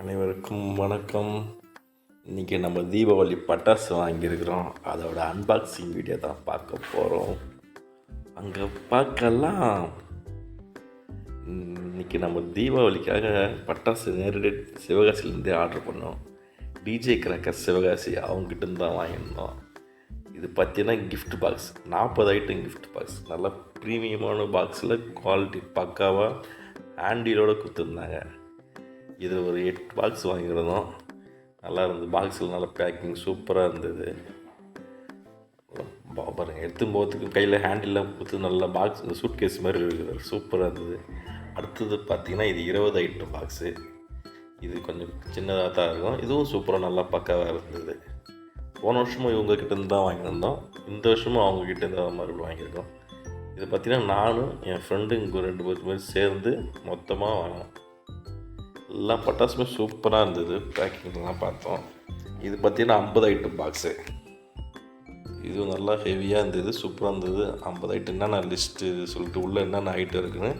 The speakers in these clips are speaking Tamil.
அனைவருக்கும் வணக்கம். இன்றைக்கி நம்ம தீபாவளி பட்டாசு வாங்கியிருக்கிறோம். அதோட அன்பாக்சிங் வீடியோ தான் பார்க்க போகிறோம் அங்கே பார்க்கலாம். இன்றைக்கி நம்ம தீபாவளிக்காக பட்டாசு நேரடி சிவகாசிலேருந்தே ஆர்டர் பண்ணோம். டிஜே கிராக்கர் சிவகாசி அவங்ககிட்ட தான் வாங்கியிருந்தோம். இது பார்த்தீங்கன்னா கிஃப்ட் பாக்ஸ் நாற்பது ஐட்டம் கிஃப்ட் பாக்ஸ் நல்லா ப்ரீமியமான பாக்ஸில் குவாலிட்டி பக்காவாக ஹேண்டிலோடு கொடுத்துருந்தாங்க. இதில் ஒரு எட்டு பாக்ஸ் வாங்கியிருந்தோம். நல்லா இருந்தது. பாக்ஸில் நல்லா பேக்கிங் சூப்பராக இருந்தது. பா- பாருங்க எடுத்து போகிறதுக்கு கையில் ஹேண்டில்லாம் கொடுத்து நல்லா பாக்ஸ் சூட் கேஸ் மாதிரி இருக்குது. சூப்பராக இருந்தது. அடுத்தது பார்த்திங்கன்னா இது இருபது ஐட்டம் பாக்ஸு இது கொஞ்சம் சின்னதாக தான் இருக்கும். இதுவும் சூப்பராக நல்லா பக்காவாக இருந்தது. போன வருஷமும் இவங்கக்கிட்ட இருந்து தான் வாங்கியிருந்தோம். இந்த வருஷமும் அவங்கக்கிட்ட இருந்து தான் மறுபடியும் வாங்கியிருக்கோம். இது பார்த்திங்கன்னா நானும் என் ஃப்ரெண்டுங்க ரெண்டு பேர் பேர் சேர்ந்து மொத்தமாக வாங்கினோம். எல்லா பட்டாசுமே சூப்பராக இருந்தது. பேக்கிங்லாம் பார்த்தோம். இது பார்த்தீங்கன்னா ஐம்பது ஐட்டம் பாக்ஸு இது நல்லா ஹெவியாக இருந்தது சூப்பராக இருந்தது. ஐம்பது ஐட்டம் என்னென்ன லிஸ்ட்டு சொல்லிட்டு உள்ளே என்னென்ன ஐட்டம் இருக்குன்னு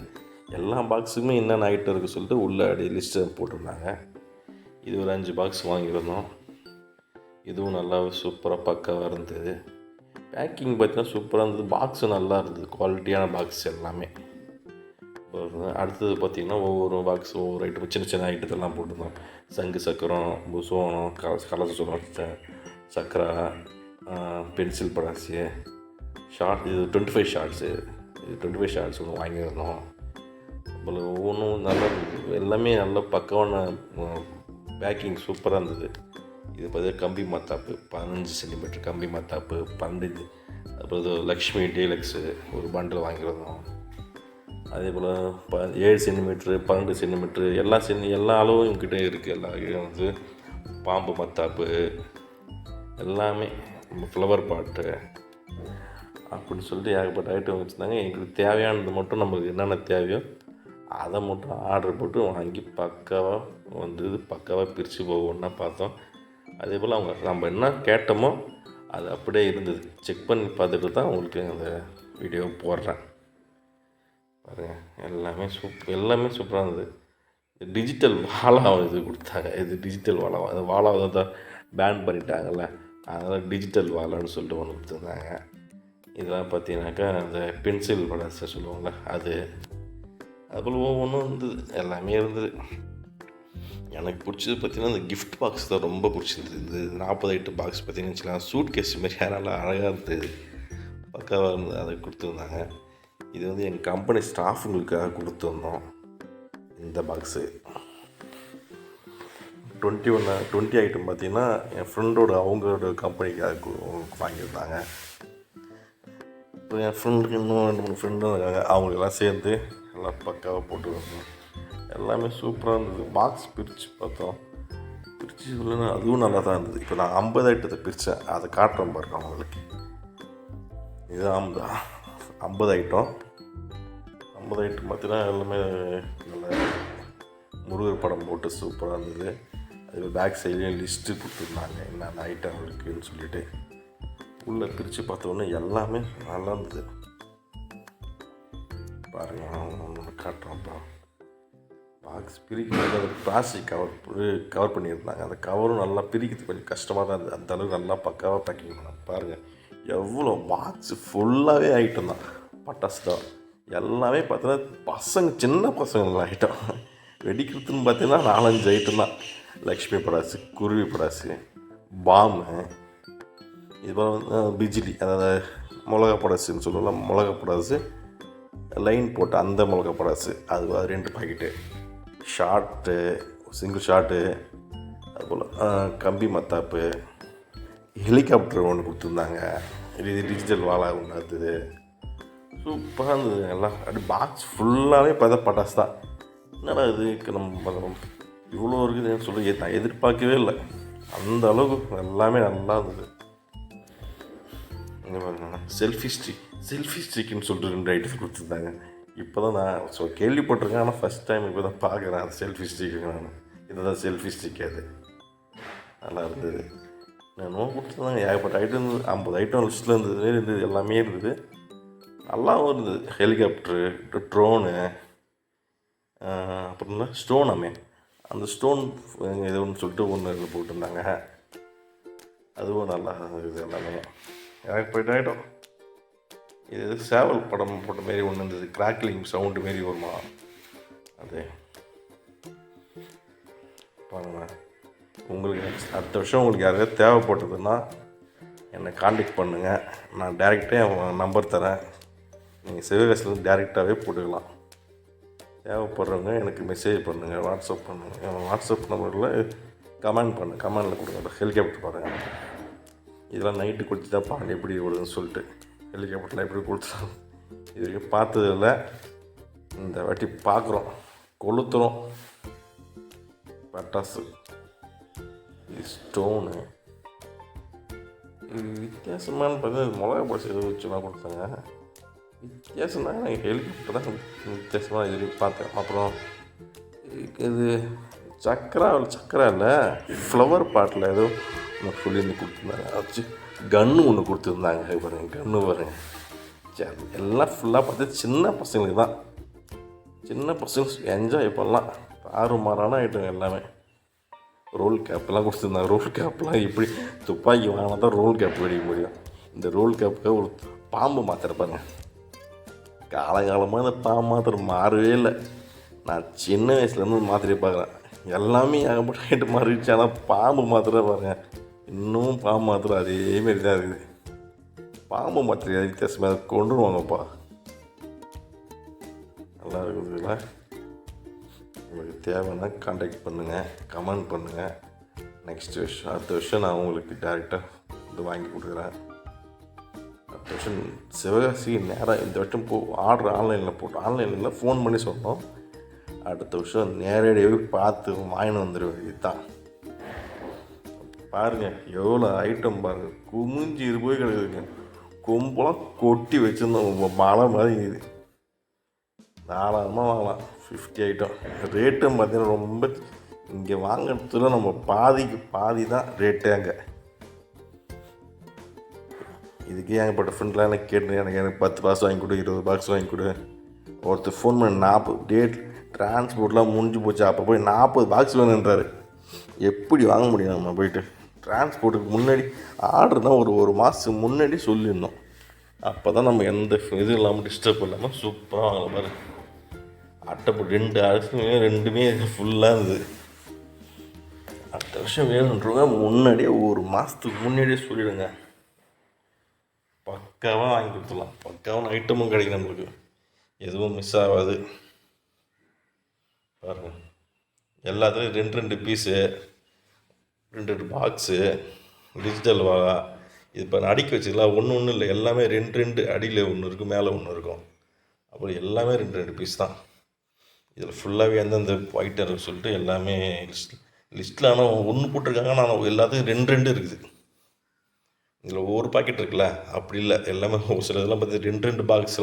எல்லா பாக்ஸுக்குமே என்னென்ன ஐட்டம் இருக்குது சொல்லிட்டு உள்ளே அப்படியே லிஸ்ட்டு போட்டிருந்தாங்க. இது ஒரு அஞ்சு பாக்ஸ் வாங்கியிருந்தோம். இதுவும் நல்லா சூப்பராக பக்காவாக இருந்தது. பேக்கிங் பார்த்தீங்கன்னா சூப்பராக இருந்தது. பாக்ஸும் நல்லா இருந்தது. குவாலிட்டியான பாக்ஸ் எல்லாமே. போட்டிருந்தேன். அடுத்தது பார்த்திங்கன்னா ஒவ்வொரு பாக்ஸ் ஒவ்வொரு ஐட்டம் சின்ன சின்ன ஐட்டத்தெல்லாம் போட்டிருந்தோம். சங்கு சக்கரம் புசோனம் க கலசம் சக்கரை பென்சில் படாசு ஷார்ட் இது டுவெண்ட்டி ஃபைவ் ஷார்ட்ஸு இது டுவெண்ட்டி ஃபைவ் ஷார்ட்ஸ் ஒன்று வாங்கியிருந்தோம். அப்புறம் ஒவ்வொன்றும் நல்லா எல்லாமே நல்ல பக்கமான பேக்கிங் சூப்பராக இருந்தது. இது பார்த்தீங்கன்னா கம்பி மத்தாப்பு பதினஞ்சு சென்டிமீட்டர் கம்பி மத்தாப்பு பன்னெண்டு அப்புறம் லக்ஷ்மி டீலக்ஸு ஒரு பண்டில் வாங்கியிருந்தோம். அதே போல் ப ஏழு சென்டிமீட்ரு பன்னெண்டு சென்டிமீட்ரு எல்லா சென்டி எல்லா அளவும் இவங்ககிட்ட இருக்குது எல்லா வந்து பாம்பு மத்தாப்பு எல்லாமே. ஃப்ளவர் பாட்டு அப்படின்னு சொல்லிட்டு ஏகப்பட்ட ஐட்டம் வச்சுருந்தாங்க. எங்களுக்கு தேவையானது மட்டும் நம்மளுக்கு என்னென்ன தேவையோ அதை மட்டும் ஆர்டர் போட்டு வாங்கி பக்காவாக வந்தது. பக்காவாக பிரித்து ஒவ்வொன்றா பார்த்தோம். அதே போல் அவங்க நம்ம என்ன கேட்டோமோ அது அப்படியே இருந்தது. செக் பண்ணி பார்த்துட்டு தான் உங்களுக்கு அந்த வீடியோ போடுறேன். பாருங்கள் எல்லாமே சூப் எல்லாமே சூப்பராக இருந்தது. டிஜிட்டல் வாழா இது கொடுத்தாங்க. இது டிஜிட்டல் வாழா அது வாழாவை தான் பேன் பண்ணிட்டாங்கல்ல. அதனால் டிஜிட்டல் வாழான்னு சொல்லிட்டு ஒன்று கொடுத்துருந்தாங்க. இதெல்லாம் பார்த்தீங்கன்னாக்கா அந்த பென்சில் படத்தை சொல்லுவாங்கள்ல அது அதுபோல் ஒவ்வொன்றும் இருந்தது. எல்லாமே இருந்தது. எனக்கு பிடிச்சது பார்த்தீங்கன்னா இந்த கிஃப்ட் பாக்ஸ் தான் ரொம்ப பிடிச்சிருந்தது. இந்த நாற்பது எட்டு பாக்ஸ் பார்த்தீங்கன்னு வச்சுக்கலாம். சூட் கேஸ் மாதிரி நல்லா அழகாக இருந்தது. பக்காவாக இருந்தது. அதை கொடுத்துருந்தாங்க. இது வந்து எங்கள் கம்பெனி ஸ்டாஃபுங்களுக்காக கொடுத்துருந்தோம் இந்த box twenty one twenty item பார்த்தீங்கன்னா என் ஃப்ரெண்டோட அவங்களோட கம்பெனிக்காக வாங்கியிருந்தாங்க. இப்போ என் ஃப்ரெண்டுக்கு இன்னும் ரெண்டு மூணு ஃப்ரெண்டும் இருக்காங்க. அவங்களுக்கெல்லாம் சேர்ந்து எல்லாம் பக்காவாக போட்டு வந்தோம். எல்லாமே சூப்பராக இருந்தது. பாக்ஸ் பிரித்து பார்த்தோம். பிரித்து இல்லைன்னா அதுவும் நல்லா தான் இருந்தது. இப்போ நான் ஐம்பது ஐட்டத்தை பிரித்தேன் அதை காட்டுறேன் பாருங்க அவங்களுக்கு. இது ஐம்பது ஐட்டம் ஐம்பது ஐட்டம் பார்த்தீங்கன்னா எல்லாமே நல்ல முருகர் படம் போட்டு சூப்பராக இருந்தது. அதில் பேக் சைட்லேயும் லிஸ்ட்டு கொடுத்துருந்தாங்க என்னென்ன ஐட்டம் இருக்குதுன்னு சொல்லிட்டு. உள்ளே பிரித்து பார்த்தோன்னே எல்லாமே நல்லா இருந்தது. பாருங்க ஒன்று காட்டுறோம்ப்பா பாக்ஸ் பிரிக்கிறது அது பிளாஸ்டிக் கவர் கவர் பண்ணியிருந்தாங்க. அந்த கவரும் நல்லா பிரிக்கிறது கொஞ்சம் கஷ்டமாக தான் இருந்தது. அந்த அளவுக்கு நல்லா பக்காவாக பேக்கிங் பண்ணாங்க. பாருங்கள் எவ்வளோ பாக்ஸ் ஃபுல்லாகவே ஐட்டம் தான். பட்டாசு தான். எல்லாமே பார்த்தீங்கன்னா பசங்க சின்ன பசங்க ஐட்டம் வெடிக்கிறதுன்னு பார்த்தீங்கன்னா நாலஞ்சு ஐட்டம் தான். லக்ஷ்மி படாசு குருவி படாசு பாம்பு இதுபோல் வந்து பிஜிலி அதாவது மிளகா படாசுன்னு சொல்லுவோம்ல மிளகா படாசு லைன் போட்டு அந்த மிளகா படாசு அது அது ரெண்டு பாக்கெட்டு ஷார்ட்டு சிங்கிள் ஷார்ட்டு அதுபோல் கம்பி மத்தாப்பு ஹெலிகாப்டர் ஒன்று கொடுத்துருந்தாங்க. இது டிஜிட்டல் வாழா ஒன்று இருந்தது சூப்பராக இருந்தது எல்லாம் அப்படி பாக்ஸ் ஃபுல்லாகவே பார்த்தா பட்டாசு தான். என்னடா இது? நம்ம இவ்வளோ இருக்குதுன்னு சொல்லி நான் எதிர்பார்க்கவே இல்லை. அந்த அளவுக்கு எல்லாமே நல்லா இருந்தது. செல்ஃபி ஸ்டிக் செல்ஃபி ஸ்டிக்னு சொல்லிட்டு ரெண்டு ஐட்டம் கொடுத்துருந்தாங்க. இப்போ தான் நான் ஸோ கேள்விப்பட்டிருக்கேன். ஆனால் ஃபஸ்ட் டைம் இப்போ தான் பார்க்குறேன் அந்த செல்ஃபி ஸ்டிக்கு நான். இதுதான் செல்ஃபி ஸ்டிக் அது. நல்லா இருந்தது. நான் கொடுத்துருந்தாங்க. ஏகப்பட்ட ஐட்டம் இருந்தது ஐம்பது ஐட்டம் லிஸ்ட்டில் இருந்தது. இருந்தது. எல்லாமே இருந்தது. நல்லாவும் இருந்தது ஹெலிகாப்டரு ட்ரோனு அப்புறம் ஸ்டோன் அமே அந்த ஸ்டோன் இது ஒன்று சொல்லிட்டு ஒன்று போட்டிருந்தாங்க. அதுவும் நல்லா இது எல்லாமே. எனக்கு போயிட்டு ஆகிட்டோம் இது எது சேவல் படம் போட்ட மாரி ஒன்று இருந்தது. கிராக்லிங் சவுண்டு மாரி வருமா? அது. பாருங்களேன் உங்களுக்கு அடுத்த வருஷம் உங்களுக்கு யாராவது தேவைப்பட்டதுன்னா என்னை காண்டாக்ட் பண்ணுங்கள் நான் டேரெக்டாக நம்பர் தரேன். நீங்கள் சிவகாசிலேருந்து டேரெக்டாகவே போட்டுக்கலாம். தேவைப்படுறவங்க எனக்கு மெசேஜ் பண்ணுங்கள் வாட்ஸ்அப் பண்ணுங்கள் என் வாட்ஸ்அப் நம்பரில் கமெண்ட் பண்ணு கமெண்டில் கொடுங்க. ஹெலிகாப்டர் பாருங்கள் இதெல்லாம் நைட்டு குடிச்சு தான் பாருங்க எப்படி ஓடுதுன்னு சொல்லிட்டு. ஹெலிகாப்டரில் எப்படி கொடுத்துருவோம் இது வரைக்கும் பார்த்ததில்ல. இந்த வாட்டி பார்க்குறோம். கொளுத்துறோம். பட்டாசு. ஸ்டோனு இது வித்தியாசமான பார்த்தீங்கன்னா மிளகா பசி எதுவும் வச்சுலாம் கொடுத்தாங்க. வித்தியாசம்னா நான் ஹெலிகாப்டர் தான் வித்தியாசமாக இது பார்த்தேன். அப்புறம் இது சக்கரா சக்கரா இல்லை ஃப்ளவர் பாட்டில் ஏதோ ஒன்று சொல்லியிருந்து கொடுத்துருந்தாங்க. வச்சு கன்று ஒன்று கொடுத்துருந்தாங்க. பாருங்க கன்று பாருங்க. சரி எல்லாம் ஃபுல்லாக பார்த்து சின்ன பசங்களுக்கு தான். சின்ன பசங்க என்ஜாய் பண்ணலாம். தாறுமாறான ஐட்டம் எல்லாமே. ரோல் கேப்லாம் கொடுத்துருந்தாங்க. ரோல் கேப்லாம் எப்படி துப்பாக்கி வாங்கினா தான் ரோல் கேப் வெடிக்க முடியும். இந்த ரோல் கேப்புக்கு ஒரு பாம்பு மாத்திரப்பாங்க காலங்காலமாக இந்த பாம்பு மாத்திரம் மாறவே இல்லை. நான் சின்ன வயசுலேருந்து மாத்திரை பார்க்குறேன். எல்லாமே ஏகப்பட்ட ஐட்டம் மாறிடுச்சு. ஆனால் பாம்பு மாத்திரை பாருங்க. இன்னும் பாம்பு மாத்திரை அதேமாரி தான் இருக்குது. பாம்பு மாத்திரை வித்தியாசமாக கொண்டுருவாங்கப்பா நல்லா இருக்குதுங்களா உங்களுக்கு தேவைன்னா காண்டாக்ட் பண்ணுங்கள் கமெண்ட் பண்ணுங்கள் நெக்ஸ்ட் வருஷம் அடுத்த வருஷம் நான் உங்களுக்கு டேரெக்டாக இது வாங்கி கொடுக்குறேன். அடுத்த வருஷம் சிவகாசி நேராக இந்த வருஷம் போ ஆர்டர் ஆன்லைனில் போட்டு ஆன்லைனில் ஃபோன் பண்ணி சொன்னோம். அடுத்த வருஷம் நேரடியாகவே பார்த்து வாங்கின்னு வந்துடுவேன் இதுதான். பாருங்கள் எவ்வளோ ஐட்டம் பாருங்கள் குமிஞ்சு இது போய் கிடக்குதுங்க. கொம்பெல்லாம் கொட்டி வச்சுருந்தோம். மழை மாதிரி இது. தாராளமாக வாங்கலாம். ஃபிஃப்டி ஐட்டம் ரேட்டும் பார்த்தீங்கன்னா ரொம்ப இங்கே வாங்குறதுல நம்ம பாதிக்கு பாதி தான் ரேட்டு அங்கே இதுக்கே ஏகப்பட்ட ஃப்ரெண்ட்லாம் எனக்கு கேட்டு எனக்கு எனக்கு பத்து பாக்ஸ் வாங்கி கொடு இருபது பாக்ஸ் வாங்கி கொடு. ஒருத்தர் ஃபோன் பண்ணி நாற்பது டேட் டிரான்ஸ்போர்ட்லாம் முடிஞ்சு போச்சு அப்போ போய் நாற்பது பாக்ஸ் வேணுன்றாரு எப்படி வாங்க முடியும் நம்ம போயிட்டு? டிரான்ஸ்போர்ட்டுக்கு முன்னாடி ஆர்டர் தான் ஒரு ஒரு மாதத்துக்கு முன்னாடி சொல்லியிருந்தோம். அப்போ தான் நம்ம எந்த இது இல்லாமல் டிஸ்டர்ப் இல்லாமல் சூப்பராக வாங்கலாம் பாரு. அட்டை ரெண்டு அரசுமே ரெண்டுமே ஃபுல்லாக இருந்தது. அடுத்த வருஷம் வேணுன்றவங்க முன்னாடியே ஒரு மாதத்துக்கு முன்னாடியே சொல்லிவிடுங்க பக்காவாக வாங்கி கொடுத்துடலாம். பக்காவான ஐட்டமும் கிடைக்கும் நம்மளுக்கு. எதுவும் மிஸ் ஆகாது. பாருங்கள் எல்லாத்துலேயும் ரெண்டு ரெண்டு பீஸு ரெண்டு ரெண்டு பாக்ஸு டிஜிட்டல் வாகா இது இப்போ அடுக்கி வச்சுக்கலாம். ஒன்று ஒன்றும் இல்லை. எல்லாமே ரெண்டு ரெண்டு அடியில் ஒன்று இருக்கும் மேலே ஒன்று இருக்கும். அப்புறம் எல்லாமே ரெண்டு ரெண்டு பீஸ் தான். இதில் ஃபுல்லாகவே எந்தெந்த ஐட்டம் இருக்குன்னு சொல்லிட்டு எல்லாமே லிஸ்ட் லிஸ்ட்டில் ஆனால் ஒன்று போட்டிருக்காங்க ஆனால் எல்லாத்துக்கும் ரெண்டு ரெண்டு இருக்குது. இதில் ஒவ்வொரு பாக்கெட் இருக்குல்ல? அப்படி இல்லை. எல்லாமே ஒரு சில இதெல்லாம் பார்த்து ரெண்டு ரெண்டு பாக்ஸ்லாம்